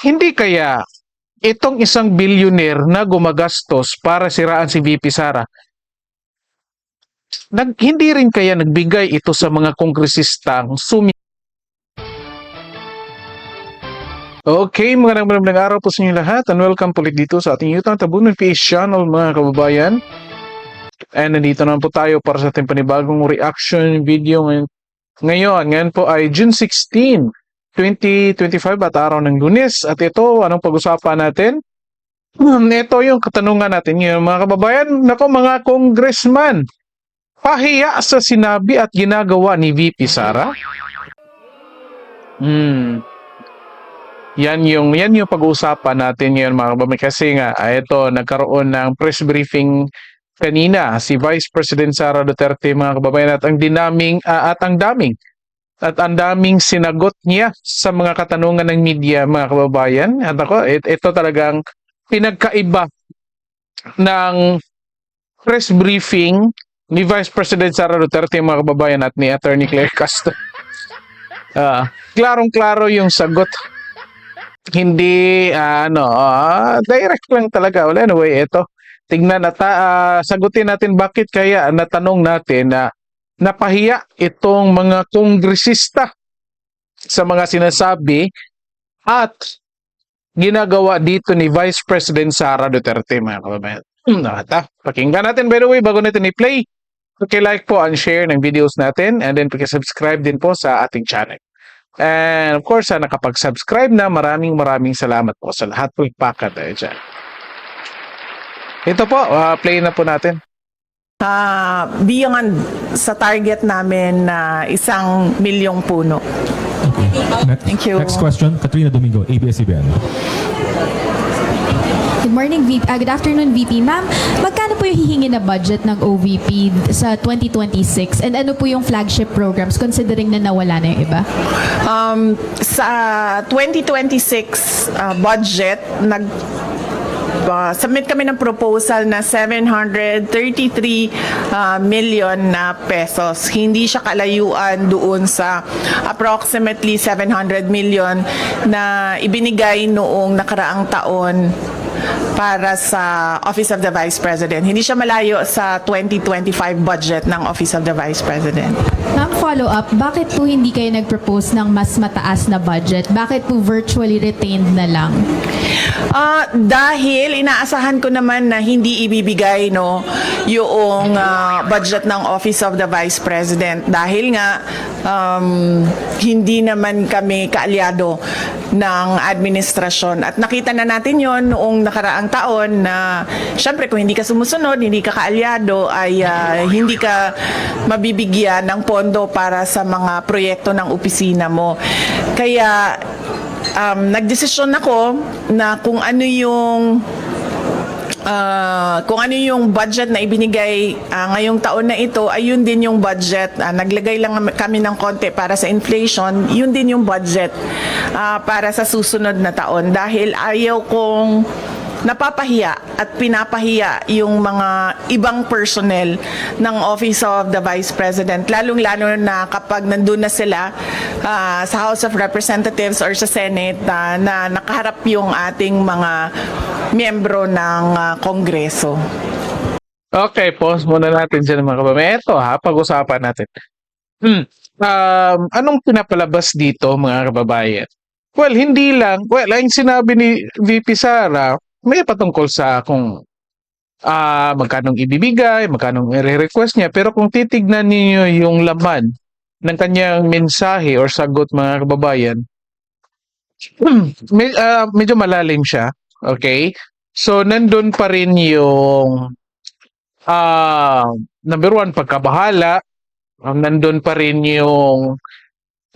Hindi kaya itong isang billionaire na gumagastos para siraan si VP Sara, nag, hindi rin kaya nagbigay ito sa mga kongresistang sumi Okay, magandang magandang araw po sa inyo lahat and welcome ulit dito sa ating YouTube Tabunan PH channel mga kababayan. And nandito naman po tayo para sa ating panibagong reaction video ngayon. Ngayon, ngayon po ay June 16, 2025 at araw ng lunes. At ito, anong pag-usapan natin? Hmm, ito yung katanungan natin ngayon mga kababayan. Nako mga congressman, pahiya sa sinabi at ginagawa ni VP Sara? Hmm. Yan yung yan yung pag-uusapan natin ngayon mga kababayan kasi nga ah, ito nagkaroon ng press briefing kanina si Vice President Sara Duterte mga kababayan at ang dinaming ah, at ang daming at ang daming sinagot niya sa mga katanungan ng media mga kababayan. At ako it, ito talagang pinagkaiba ng press briefing ni Vice President Sara Duterte mga kababayan at ni Attorney Claire Castro. Ah, klarong-klaro yung sagot. Hindi ah, ano ah, direct lang talaga. Well anyway ito tingnan at ah, sagutin natin bakit kaya natanong natin na napahiya itong mga kongresista sa mga sinasabi at ginagawa dito ni Vice President Sara Duterte mga kababayan. Hmm, Nakata, pakinggan natin by the way bago natin i-play. like po and share ng videos natin and then subscribe din po sa ating channel. And of course, sa nakapag-subscribe na, maraming maraming salamat po sa lahat po ipakat tayo dyan. Ito po, ah, play na po natin. Ah, beyond sa target namin na isang milyong puno. Next, Thank you. Next question, Katrina Domingo, ABS-CBN. Good morning, VP. ah, good afternoon, VP. Ma'am, magkano po yung hihingi na budget ng OVP sa 2026? And ano po yung flagship programs considering na nawala na yung iba? Um, sa 2026 ah, budget, nag ah, submit kami ng proposal na 733 ah, million na pesos. Hindi siya kalayuan doon sa approximately 700 million na ibinigay noong nakaraang taon para sa Office of the Vice President. Hindi siya malayo sa 2025 budget ng Office of the Vice President. Ma'am, follow up, bakit po hindi kayo nag-propose ng mas mataas na budget? Bakit po virtually retained na lang? Ah, dahil inaasahan ko naman na hindi ibibigay no yung ah, budget ng Office of the Vice President dahil nga um, hindi naman kami kaalyado ng administrasyon at nakita na natin yon noong nakaraang taon na syempre kung hindi ka sumusunod, hindi ka kaalyado ay ah, hindi ka mabibigyan ng pondo para sa mga proyekto ng opisina mo. Kaya um, nagdesisyon ako na kung ano yung ah, kung ano yung budget na ibinigay ah, ngayong taon na ito, ay yun din yung budget. Ah, naglagay lang kami ng konti para sa inflation, yun din yung budget ah, para sa susunod na taon. Dahil ayaw kong napapahiya at pinapahiya yung mga ibang personnel ng Office of the Vice President lalong-lalo na kapag nandun na sila ah, sa House of Representatives or sa Senate ah, na nakaharap yung ating mga miyembro ng ah, Kongreso. Okay, pause muna natin dyan mga kababayan. Ito ha, pag-usapan natin. Hmm. Um, anong pinapalabas dito mga kababayan? Well, hindi lang. Well, ang sinabi ni VP Sara, may patungkol sa kung ah magkanong ibibigay, magkanong i-request niya. Pero kung titignan niyo yung laman ng kanyang mensahe or sagot mga kababayan, med- ah, medyo malalim siya. Okay? So, nandun pa rin yung ah number one, pagkabahala. Nandun pa rin yung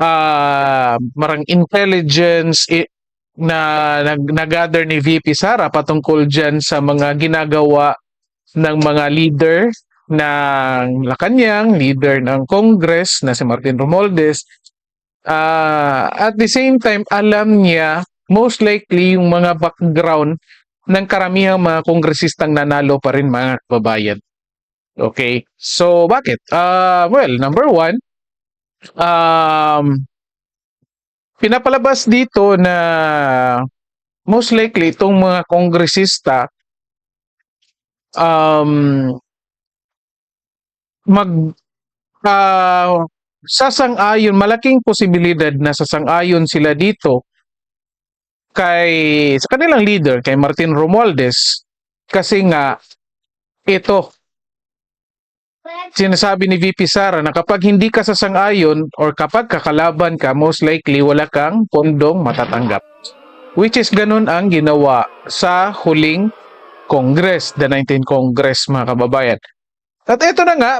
ah marang intelligence na nag nagather ni VP Sara patungkol dyan sa mga ginagawa ng mga leader ng Malacanang, leader ng Congress na si Martin Romualdez. Ah, at the same time, alam niya most likely yung mga background ng karamihang mga kongresistang nanalo pa rin mga kababayan. Okay? So, bakit? Ah, well, number one, um, pinapalabas dito na most likely itong mga kongresista um, mag ah, sasang-ayon, malaking posibilidad na sasang-ayon sila dito kay sa kanilang leader, kay Martin Romualdez, kasi nga ito sinasabi ni VP Sara na kapag hindi ka sasang-ayon or kapag kakalaban ka, most likely wala kang pondong matatanggap. Which is ganun ang ginawa sa huling Congress, the 19 Congress mga kababayan. At ito na nga,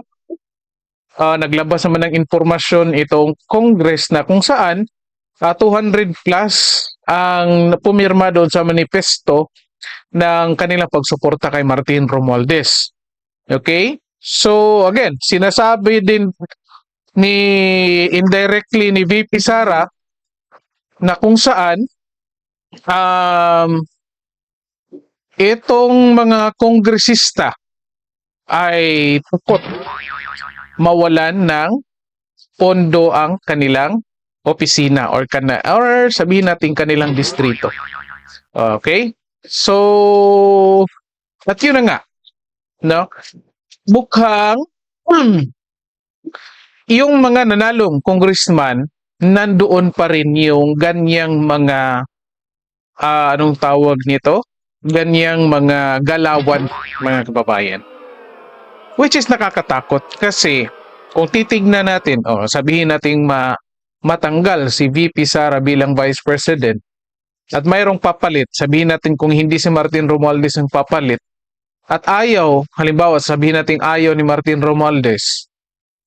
ah, naglabas naman ng impormasyon itong Congress na kung saan ah, 200 plus ang pumirma doon sa manifesto ng kanilang pagsuporta kay Martin Romualdez. Okay? So again, sinasabi din ni indirectly ni VP Sara na kung saan um, itong mga kongresista ay tukot mawalan ng pondo ang kanilang opisina or kana or sabihin natin kanilang distrito. Okay? So at yun na nga, no? Mukhang hmm, yung mga nanalong congressman nandoon pa rin yung ganyang mga ah, anong tawag nito? Ganyang mga galawan mga kababayan. Which is nakakatakot kasi kung titignan natin, oh, sabihin nating ma matanggal si VP Sara bilang Vice President at mayroong papalit, sabihin natin kung hindi si Martin Romualdez ang papalit at ayaw, halimbawa sabihin natin ayaw ni Martin Romualdez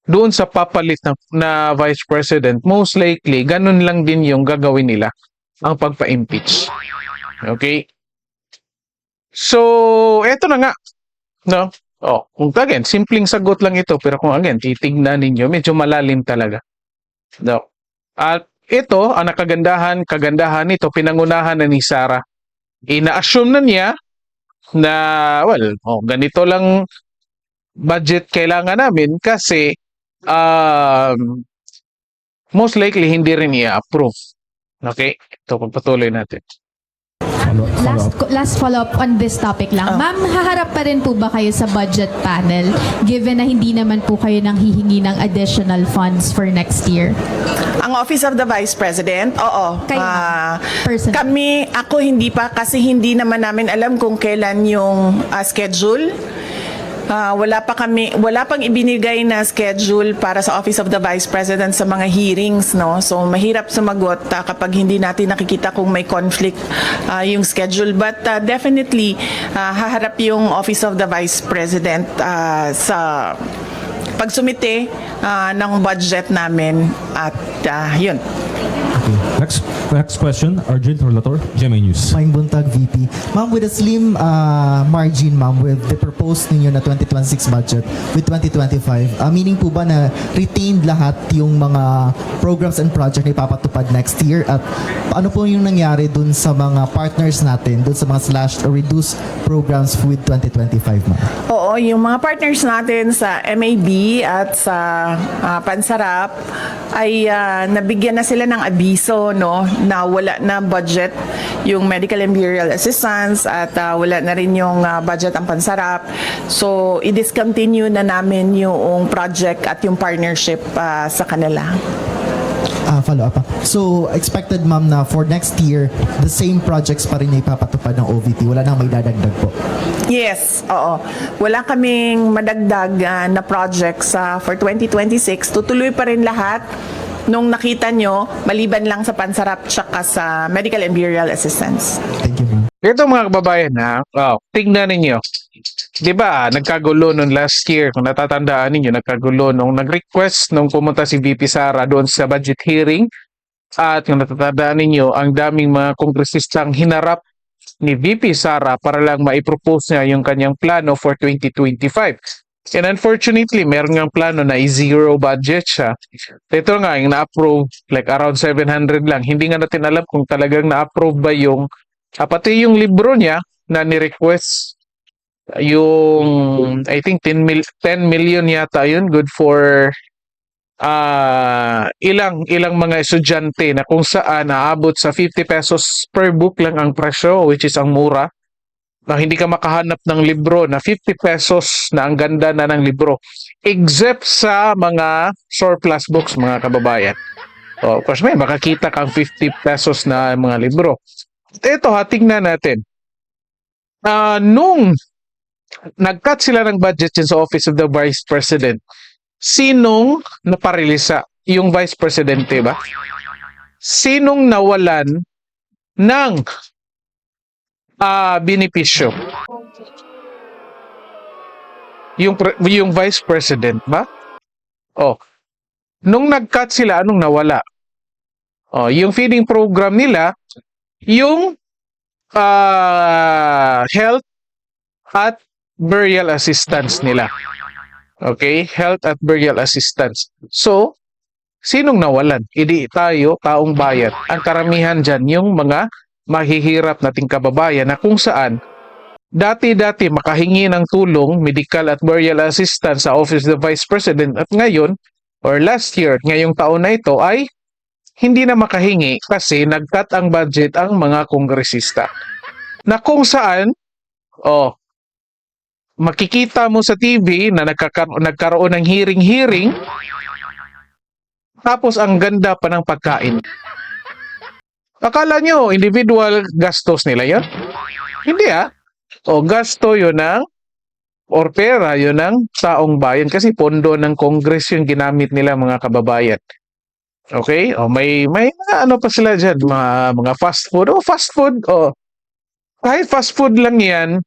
doon sa papalit na, na Vice President, most likely, ganun lang din yung gagawin nila ang pagpa-impeach. Okay? So, eto na nga. No? Oh, kung again, simpleng sagot lang ito, pero kung again, titignan ninyo, medyo malalim talaga. No? At ito, ang nakagandahan, kagandahan nito, pinangunahan na ni Sarah. Ina-assume na niya na, well, oh, ganito lang budget kailangan namin kasi um, most likely hindi rin i-approve. Okay? Ito, pagpatuloy natin. Follow, follow Last, up. last follow-up on this topic lang. Ma'am, haharap pa rin po ba kayo sa budget panel given na hindi naman po kayo nang hihingi ng additional funds for next year? Ang Office of the Vice President, oo. Kayo, personal. kami, ako hindi pa kasi hindi naman namin alam kung kailan yung ah, schedule. Ah, wala pa kami, wala pang ibinigay na schedule para sa Office of the Vice President sa mga hearings, no? So mahirap sumagot ah, kapag hindi natin nakikita kung may conflict ah, yung schedule. But ah, definitely ah, haharap yung Office of the Vice President ah, sa pagsumite ah, ng budget namin at ah, yun. Okay. Next, next question, Arjun Relator, GMA News. Maing Buntag VP. Ma'am, with a slim uh, margin, ma'am, with the proposed ninyo na 2026 budget with 2025, uh, meaning po ba na retained lahat yung mga programs and project na ipapatupad next year? At ano po yung nangyari dun sa mga partners natin, dun sa mga slashed or reduced programs with 2025, ma'am? Oo, yung mga partners natin sa MAB at sa ah, Pansarap ay ah, nabigyan na sila ng abiso no na wala na budget yung medical and burial assistance at ah, wala na rin yung ah, budget ang Pansarap. So i-discontinue na namin yung project at yung partnership ah, sa kanila. Ah, follow up. So, expected ma'am na for next year, the same projects pa rin na ipapatupad ng OVP. Wala nang may dadagdag po. Yes, oo. Wala kaming madagdag ah, na projects sa for 2026. Tutuloy pa rin lahat nung nakita nyo, maliban lang sa pansarap tsaka sa medical and burial assistance. Thank you, ma'am. Ito mga kababayan ha, oh, tingnan ninyo. 'Di ba, nagkagulo nung last year, kung natatandaan ninyo, nagkagulo nung nag-request nung pumunta si VP Sara doon sa budget hearing. At kung natatandaan ninyo, ang daming mga kongresistang hinarap ni VP Sara para lang maipropose niya yung kanyang plano for 2025. And unfortunately, meron ngang plano na i-zero budget siya. Ito nga, yung na-approve, like around 700 lang. Hindi nga natin alam kung talagang na-approve ba yung Ah, pati yung libro niya na ni-request yung I think 10 mil 10 million yata yun good for ah, ilang ilang mga estudyante na kung saan naabot sa 50 pesos per book lang ang presyo which is ang mura na hindi ka makahanap ng libro na 50 pesos na ang ganda na ng libro except sa mga surplus books mga kababayan. Oh, of course may makakita kang 50 pesos na mga libro. Ito ha, tingnan natin. Ah, nung nag-cut sila ng budget sa Office of the Vice President, sinong naparilisa? Yung Vice Presidente ba? Sinong nawalan ng ah benepisyo? Yung, yung Vice President ba? Oh, nung nag-cut sila, anong nawala? Oh, yung feeding program nila, yung ah health at burial assistance nila. Okay? Health at burial assistance. So, sinong nawalan? Hindi tayo, taong bayan. Ang karamihan dyan, yung mga mahihirap nating kababayan na kung saan dati-dati makahingi ng tulong, medical at burial assistance sa Office of the Vice President at ngayon, or last year, ngayong taon na ito ay hindi na makahingi kasi nagkat ang budget ang mga kongresista. Na kung saan, oh, makikita mo sa TV na nagkakaroon, nagkaroon ng hearing-hearing, tapos ang ganda pa ng pagkain. Akala nyo, individual gastos nila yon? Hindi ah. O gasto yun ng or pera yun ng taong bayan kasi pondo ng Congress yung ginamit nila mga kababayan. Okay? O may may mga ano pa sila diyan, mga mga fast food. O fast food, o kahit fast food lang 'yan,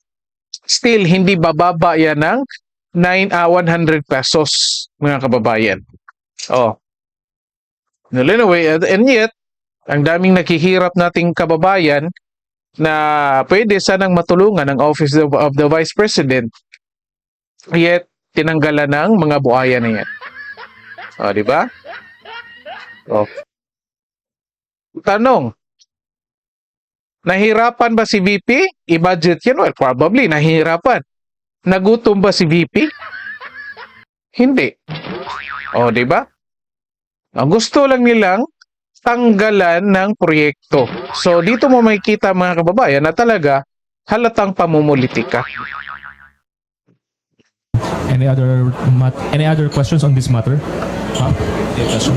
still hindi bababa yan ng 9 ah, 100 pesos mga kababayan. Oh. Well, anyway, and yet ang daming naghihirap nating kababayan na pwede sanang matulungan ng Office of, the Vice President yet tinanggalan ng mga buhaya na yan. O, di ba? O. Tanong, nahirapan ba si VP? I-budget yan? Well, probably, nahihirapan. Nagutom ba si VP? Hindi. O, di ba? Ang gusto lang nilang tanggalan ng proyekto. So, dito mo makikita mga kababayan na talaga halatang pamumulitika. Any other mat any other questions on this matter? Question?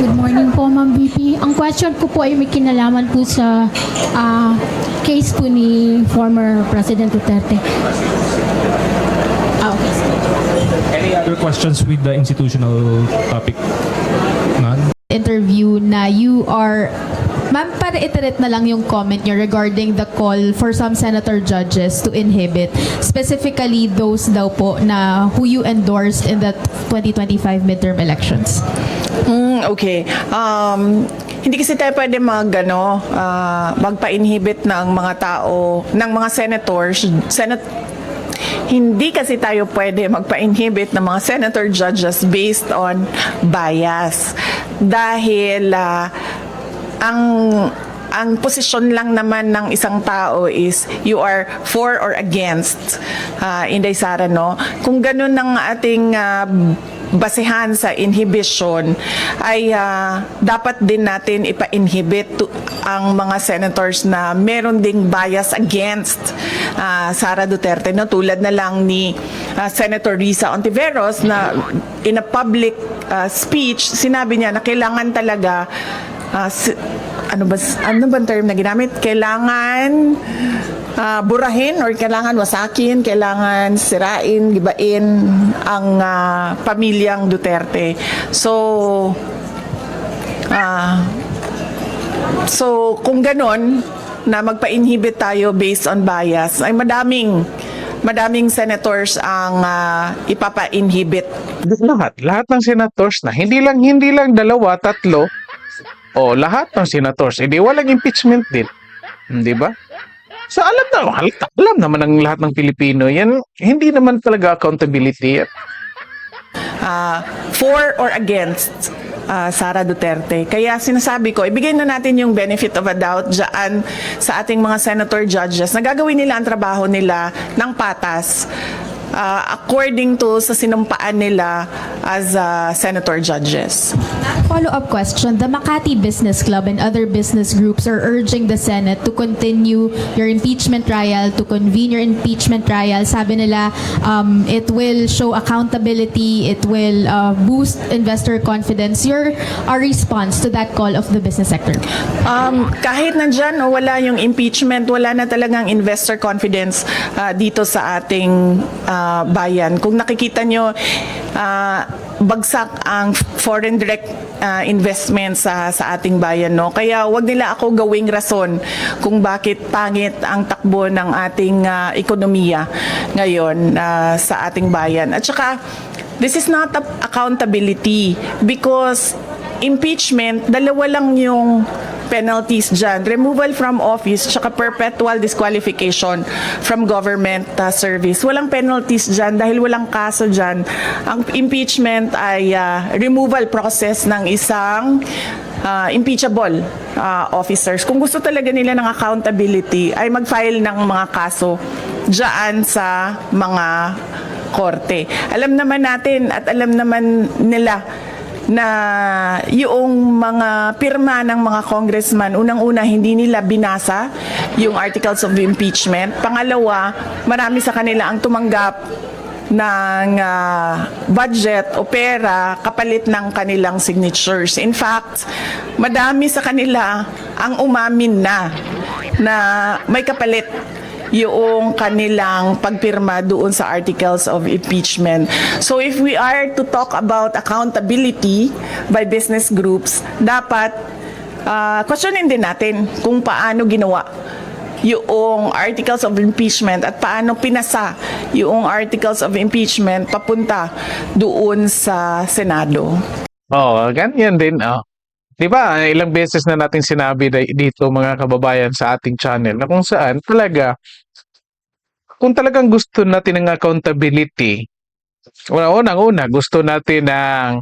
Good morning po, Ma'am VP. Ang question ko po ay may kinalaman po sa ah, case po ni former President Duterte. Okay. Any other questions with the institutional topic? Interview na you are Ma'am, para iterate na lang yung comment nyo regarding the call for some senator judges to inhibit, specifically those daw po na who you endorsed in the 2025 midterm elections. Mm, okay. Um, hindi kasi tayo pwede mag, ano, ah, magpa-inhibit ng mga tao, ng mga senators, senat hindi kasi tayo pwede magpa-inhibit ng mga senator judges based on bias. Dahil ah, ang ang posisyon lang naman ng isang tao is you are for or against uh, Inday Sara no? Kung ganun ang ating ah, basehan sa inhibition ay ah, dapat din natin ipa-inhibit to- ang mga senators na meron ding bias against ah, Sara Duterte no? Tulad na lang ni ah, Senator Risa Ontiveros na in a public ah, speech sinabi niya na kailangan talaga si- ano ba ano bang term na ginamit? Kailangan ah, burahin or kailangan wasakin kailangan sirain gibain ang ah, pamilyang Duterte. So ah so kung ganon na magpa-inhibit tayo based on bias ay madaming madaming senators ang ah, ipapa-inhibit. Lahat, lahat ng senators na hindi lang hindi lang dalawa, tatlo, o lahat ng senators, hindi walang impeachment din. Di ba? So alam na, alam naman ng lahat ng Pilipino, yan hindi naman talaga accountability. ah, for or against ah, Sara Duterte. Kaya sinasabi ko, ibigay na natin yung benefit of a doubt dyan sa ating mga senator judges na gagawin nila ang trabaho nila ng patas ah, according to sa sinumpaan nila as ah, senator judges. Follow-up question. The Makati Business Club and other business groups are urging the Senate to continue your impeachment trial, to convene your impeachment trial. Sabi nila, um, it will show accountability, it will uh, boost investor confidence. Your uh, response to that call of the business sector? Um, kahit nandyan o wala yung impeachment, wala na talagang investor confidence ah, dito sa ating bayan. Kung nakikita nyo, ah, bagsak ang foreign direct ah, investment sa sa ating bayan no kaya wag nila ako gawing rason kung bakit pangit ang takbo ng ating ah, ekonomiya ngayon ah, sa ating bayan at saka this is not accountability because impeachment, dalawa lang yung penalties dyan. Removal from office, tsaka perpetual disqualification from government uh, service. Walang penalties dyan dahil walang kaso dyan. Ang impeachment ay uh, removal process ng isang uh, impeachable uh, officers. Kung gusto talaga nila ng accountability, ay mag-file ng mga kaso dyan sa mga korte. Alam naman natin at alam naman nila na yung mga pirma ng mga congressman, unang-una hindi nila binasa yung articles of impeachment. Pangalawa, marami sa kanila ang tumanggap ng ah, budget o pera kapalit ng kanilang signatures. In fact, madami sa kanila ang umamin na na may kapalit yung kanilang pagpirma doon sa articles of impeachment. So if we are to talk about accountability by business groups, dapat uh, questionin din natin kung paano ginawa yung articles of impeachment at paano pinasa yung articles of impeachment papunta doon sa Senado. Oo, ganyan din. Oh. 'Di ba? Ilang beses na natin sinabi di- dito mga kababayan sa ating channel na kung saan talaga kung talagang gusto natin ng accountability, una unang-una gusto natin ng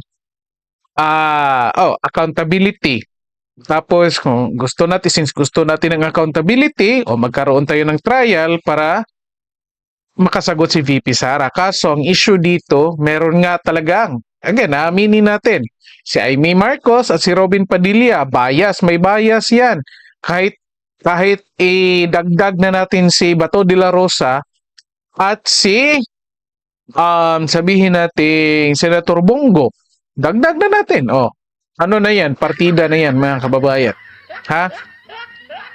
ah oh, accountability. Tapos kung gusto natin since gusto natin ng accountability o magkaroon tayo ng trial para makasagot si VP Sara. Kaso ang issue dito, meron nga talagang again, aaminin natin si Amy Marcos at si Robin Padilla, bias, may bias yan. Kahit kahit idagdag na natin si Bato de la Rosa at si um, sabihin natin Senator Bongo, dagdag na natin. Oh, ano na yan? Partida na yan, mga kababayan. Ha?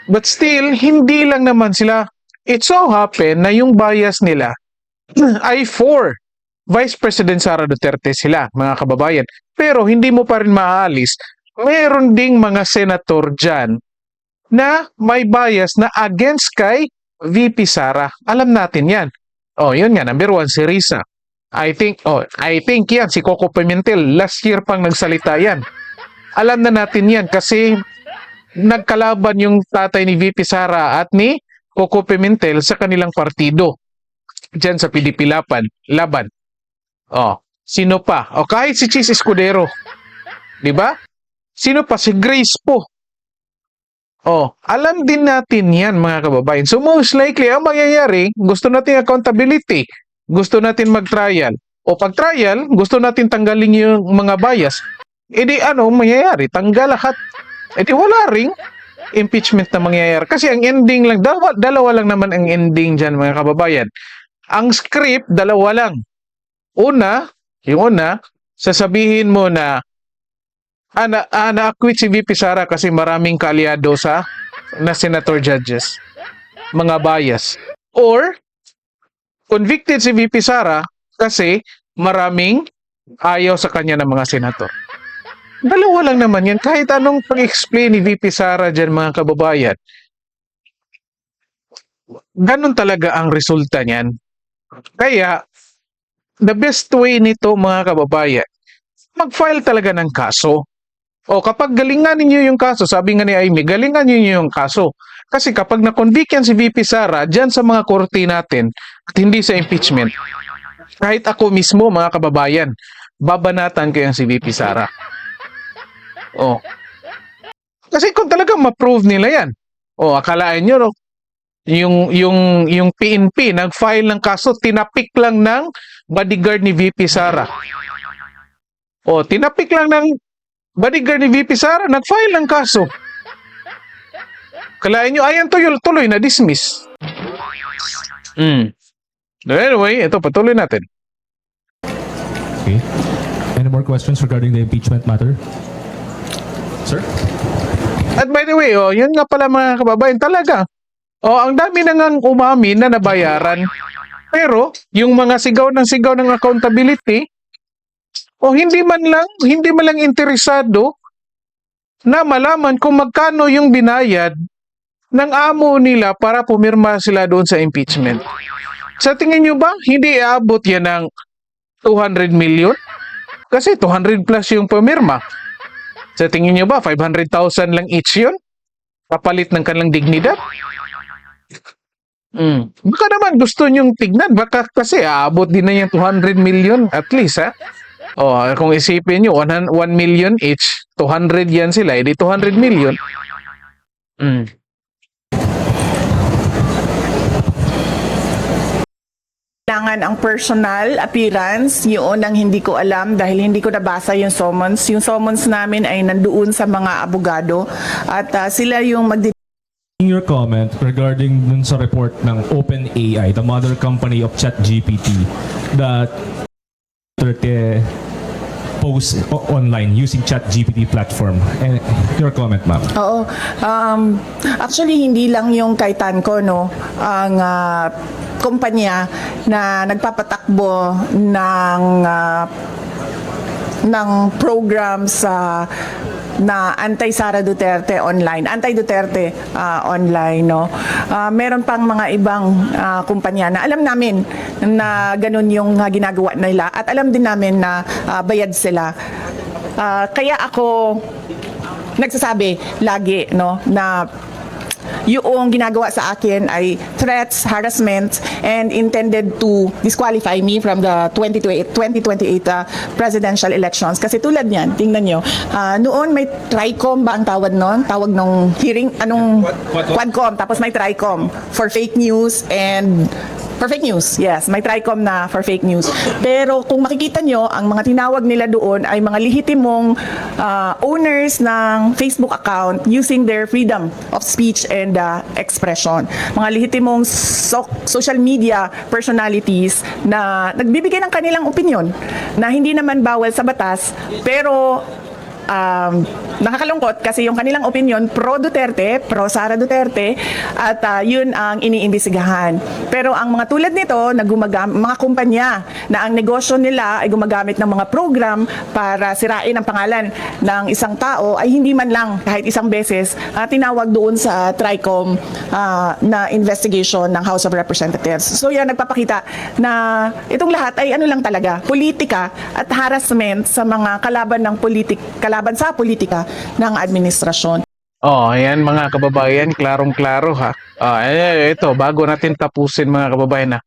But still, hindi lang naman sila. It so happen na yung bias nila ay for Vice President Sara Duterte sila, mga kababayan. Pero hindi mo pa rin maaalis, meron ding mga senator dyan na may bias na against kay VP Sara. Alam natin yan. Oh, yun nga, number one, si Risa. I think, oh, I think yan, si Coco Pimentel, last year pang nagsalita yan. Alam na natin yan kasi nagkalaban yung tatay ni VP Sara at ni Coco Pimentel sa kanilang partido. Diyan sa PDP Laban. Oh, sino pa? O kahit si Chis Escudero. 'Di ba? Sino pa? Si Grace po. Oh, alam din natin 'yan mga kababayan. So most likely ang mangyayari, gusto natin accountability. Gusto natin mag-trial. O pag-trial, gusto natin tanggalin yung mga bias. E di ano mangyayari? Tanggal lahat. E di wala ring impeachment na mangyayari. Kasi ang ending lang, dalawa, dalawa lang naman ang ending dyan mga kababayan. Ang script, dalawa lang. Una, yung una, sasabihin mo na ah, na, ah, na-acquit si VP Sara kasi maraming kalyado sa na senator judges. Mga bias. Or, convicted si VP Sara kasi maraming ayaw sa kanya ng mga senator. Dalawa lang naman yan. Kahit anong pag-explain ni VP Sara dyan mga kababayan, ganun talaga ang resulta niyan. Kaya, the best way nito mga kababayan, mag-file talaga ng kaso. O kapag galingan ninyo yung kaso, sabi nga ni Amy, galingan ninyo yung kaso. Kasi kapag na-convict yan si VP Sara, dyan sa mga korte natin, at hindi sa impeachment, kahit ako mismo mga kababayan, babanatan ko yan si VP Sara. Oh. Kasi kung talagang ma-prove nila yan, oh, akalaan nyo, yung yung yung PNP nag-file ng kaso tinapik lang ng bodyguard ni VP Sara. O tinapik lang ng bodyguard ni VP Sara nag-file ng kaso. Kalain nyo, ayan tuloy, tuloy na dismiss. Hmm. Anyway, ito patuloy natin. Okay. Any more questions regarding the impeachment matter? Sir? At by the way, oh, yun nga pala mga kababayan, talaga. Oh, ang dami na ngang umamin na nabayaran. Pero, yung mga sigaw ng sigaw ng accountability, o hindi man lang, hindi man lang interesado na malaman kung magkano yung binayad ng amo nila para pumirma sila doon sa impeachment. Sa tingin nyo ba, hindi aabot yan ng 200 million? Kasi 200 plus yung pumirma. Sa tingin nyo ba, 500,000 lang each yun? Papalit ng kanilang dignidad? Mm. Baka naman gusto nyong tignan. Baka kasi aabot din na yung 200 million at least, ha? O, kung isipin nyo, 100 1 million each, 200 yan sila, edi 200 million. Mm. Kailangan ang personal appearance, yun ang hindi ko alam dahil hindi ko nabasa yung summons. Yung summons namin ay nandoon sa mga abogado at ah, sila yung magdi In your comment regarding dun sa report ng OpenAI, the mother company of ChatGPT, that 30 posts online using ChatGPT platform. And your comment, ma'am. Oo. Um, actually, hindi lang yung kay Tanco, no, ang ah, kumpanya na nagpapatakbo ng ah, ng program sa na anti-Sara Duterte online, anti-Duterte ah, online, no? Ah, meron pang mga ibang ah, kumpanya na alam namin na ganun yung ah, ginagawa nila at alam din namin na ah, bayad sila. Ah, kaya ako nagsasabi lagi no na yung ginagawa sa akin ay threats, harassment, and intended to disqualify me from the 2028, 2028 uh, presidential elections. Kasi tulad niyan, tingnan nyo, ah, noon may TRICOM ba ang tawag noon? Tawag nung hearing, anong Quadcom, tapos may TRICOM for fake news and For fake news, yes. May TRICOM na for fake news. Pero kung makikita nyo, ang mga tinawag nila doon ay mga lehitimong ah, owners ng Facebook account using their freedom of speech and ah, expression. Mga lehitimong so- social media personalities na nagbibigay ng kanilang opinion na hindi naman bawal sa batas, pero um, nakakalungkot kasi yung kanilang opinion pro Duterte, pro Sara Duterte at ah, yun ang iniimbestigahan. Pero ang mga tulad nito na gumagam mga kumpanya na ang negosyo nila ay gumagamit ng mga program para sirain ang pangalan ng isang tao ay hindi man lang kahit isang beses ah, tinawag doon sa TRICOM ah, na investigation ng House of Representatives. So yan nagpapakita na itong lahat ay ano lang talaga, politika at harassment sa mga kalaban ng politik, kalaban sa politika ng administrasyon. Oh, ayan mga kababayan, klarong-klaro ha. Ah, eh, ito, bago natin tapusin mga kababayan na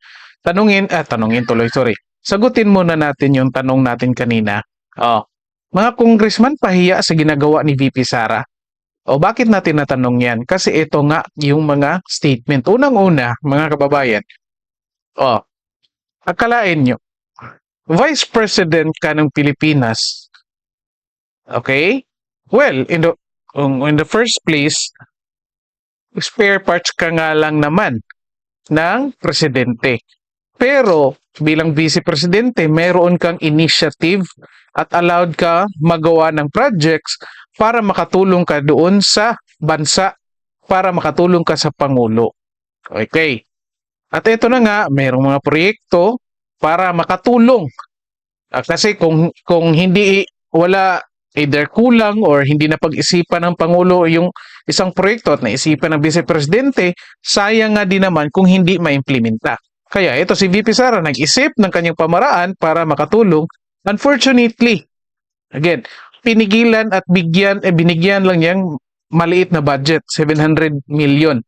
tanungin, ah, tanungin tuloy, sorry. Sagutin muna natin yung tanong natin kanina. Oh, mga congressman pahiya sa ginagawa ni VP Sara. O bakit natin natanong yan? Kasi ito nga yung mga statement. Unang-una, mga kababayan. Oh, akalain nyo, Vice President ka ng Pilipinas. Okay? Well, in the um, in the first place, spare parts ka nga lang naman ng presidente. Pero bilang vice presidente, meron kang initiative at allowed ka magawa ng projects para makatulong ka doon sa bansa, para makatulong ka sa pangulo. Okay. At ito na nga, mayroong mga proyekto para makatulong. Ah, kasi kung kung hindi wala either kulang or hindi na pag-isipan ng Pangulo yung isang proyekto at naisipan ng Vice Presidente, sayang nga din naman kung hindi maimplementa. Kaya ito si VP Sara nag-isip ng kanyang pamaraan para makatulong. Unfortunately, again, pinigilan at bigyan, eh, binigyan lang niyang maliit na budget, 700 million.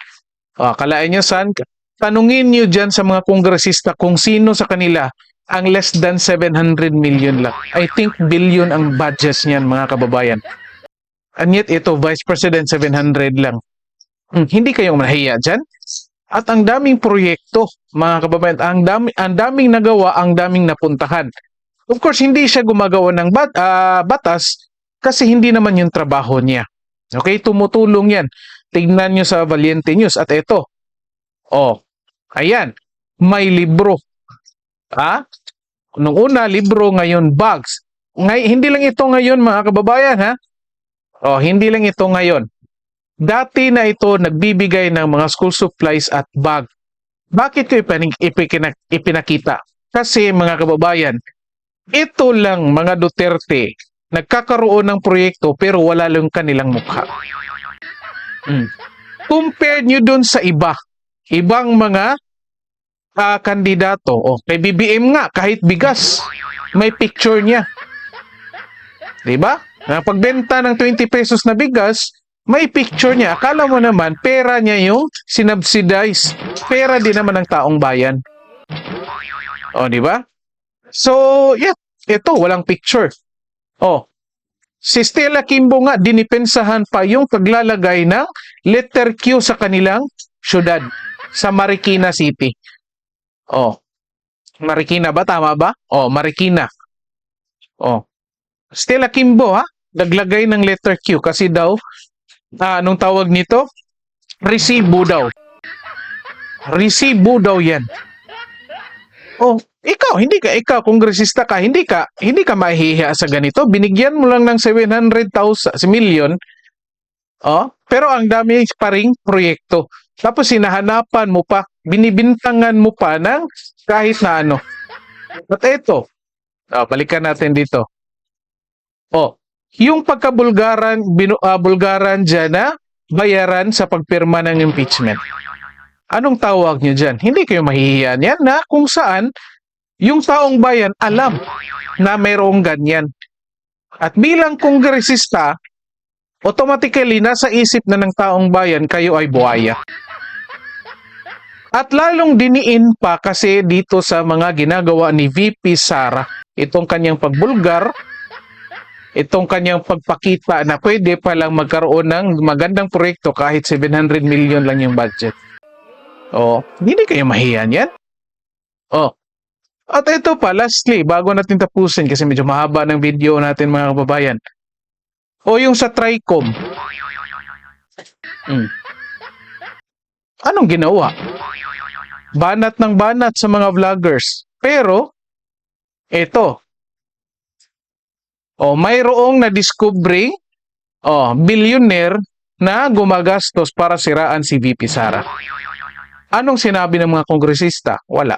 Ah, kalain niyo saan? Tanungin niyo dyan sa mga kongresista kung sino sa kanila ang less than 700 million lang. I think billion ang budgets niyan mga kababayan. And yet ito, Vice President 700 lang. Hmm, hindi kayong mahiya dyan? At ang daming proyekto, mga kababayan, ang, dami, ang daming nagawa, ang daming napuntahan. Of course, hindi siya gumagawa ng bat, ah, batas kasi hindi naman yung trabaho niya. Okay, tumutulong yan. Tignan nyo sa Valiente News. At ito, oh, ayan, may libro. Ha? Nung una, libro, ngayon, bags. Ngay, hindi lang ito ngayon, mga kababayan, ha? Oh, hindi lang ito ngayon. Dati na ito nagbibigay ng mga school supplies at bag. Bakit ko ipikina- ipinakita? Kasi mga kababayan, ito lang mga Duterte nagkakaroon ng proyekto pero wala lang kanilang mukha. Mm. Compare nyo dun sa iba. Ibang mga ah, kandidato. O, kay BBM nga, kahit bigas, may picture niya. Diba? Na pagbenta ng 20 pesos na bigas, may picture niya. Akala mo naman, pera niya yung sinubsidize. Pera din naman ng taong bayan. O, di ba? So, yeah, ito, walang picture. Oh, si Stella Kimbo nga, dinipensahan pa yung paglalagay ng letter Q sa kanilang syudad, sa Marikina City. Oh, Marikina ba? Tama ba? Oh, Marikina. Oh, Stella Kimbo ha, naglagay ng letter Q kasi daw, ah, anong tawag nito? Resibo daw. Resibo daw yan. Oh, ikaw, hindi ka, ikaw, kongresista ka, hindi ka, hindi ka mahihiya sa ganito. Binigyan mo lang ng 700,000, si million, oh, pero ang dami pa ring proyekto. Tapos sinahanapan mo pa, binibintangan mo pa ng kahit na ano. At ito, oh, balikan natin dito. Oh, yung pagkabulgaran, binu, ah, bulgaran dyan na bayaran sa pagpirma ng impeachment. Anong tawag nyo dyan? Hindi kayo mahihiya niyan na kung saan yung taong bayan alam na mayroong ganyan. At bilang kongresista, automatically nasa isip na ng taong bayan kayo ay buhaya. At lalong diniin pa kasi dito sa mga ginagawa ni VP Sara, itong kanyang pagbulgar, itong kanyang pagpakita na pwede palang magkaroon ng magandang proyekto kahit 700 million lang yung budget. Oh, hindi kayo mahiyan yan? Oh. At ito pa, lastly, bago natin tapusin kasi medyo mahaba ng video natin mga kababayan. O yung sa Tricom. Hmm. Anong ginawa? Banat ng banat sa mga vloggers. Pero, ito. O, mayroong na-discovery, o, billionaire na gumagastos para siraan si VP Sara. Anong sinabi ng mga kongresista? Wala.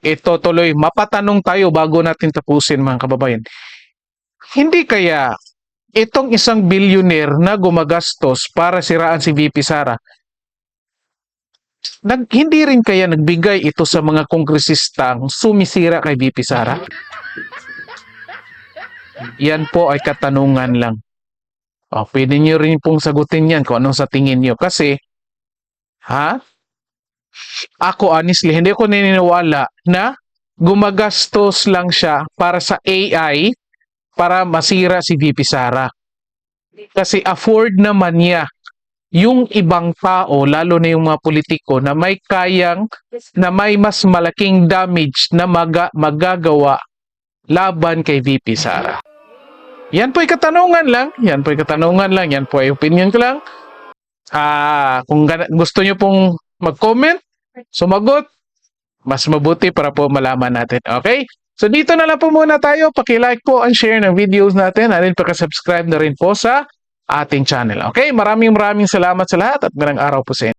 Ito tuloy, mapatanong tayo bago natin tapusin mga kababayan. Hindi kaya itong isang billionaire na gumagastos para siraan si VP Sara, nag, hindi rin kaya nagbigay ito sa mga kongresistang sumisira kay VP Sara? Yan po ay katanungan lang. O, pwede nyo rin pong sagutin yan kung anong sa tingin nyo. Kasi, ha? Ako honestly, hindi ko naniniwala na gumagastos lang siya para sa AI para masira si VP Sara. Kasi afford naman niya yung ibang tao, lalo na yung mga politiko na may kayang, na may mas malaking damage na maga, magagawa laban kay VP Sara. Yan po ay katanungan lang. Yan po ay katanungan lang. Yan po ay opinion ko lang. Ah, kung gusto niyo pong mag-comment, sumagot, mas mabuti para po malaman natin. Okay? So dito na lang po muna tayo. Paki-like po and share ng videos natin. At rin paka-subscribe na rin po sa ating channel. Okay? Maraming maraming salamat sa lahat at magandang araw po sa inyo.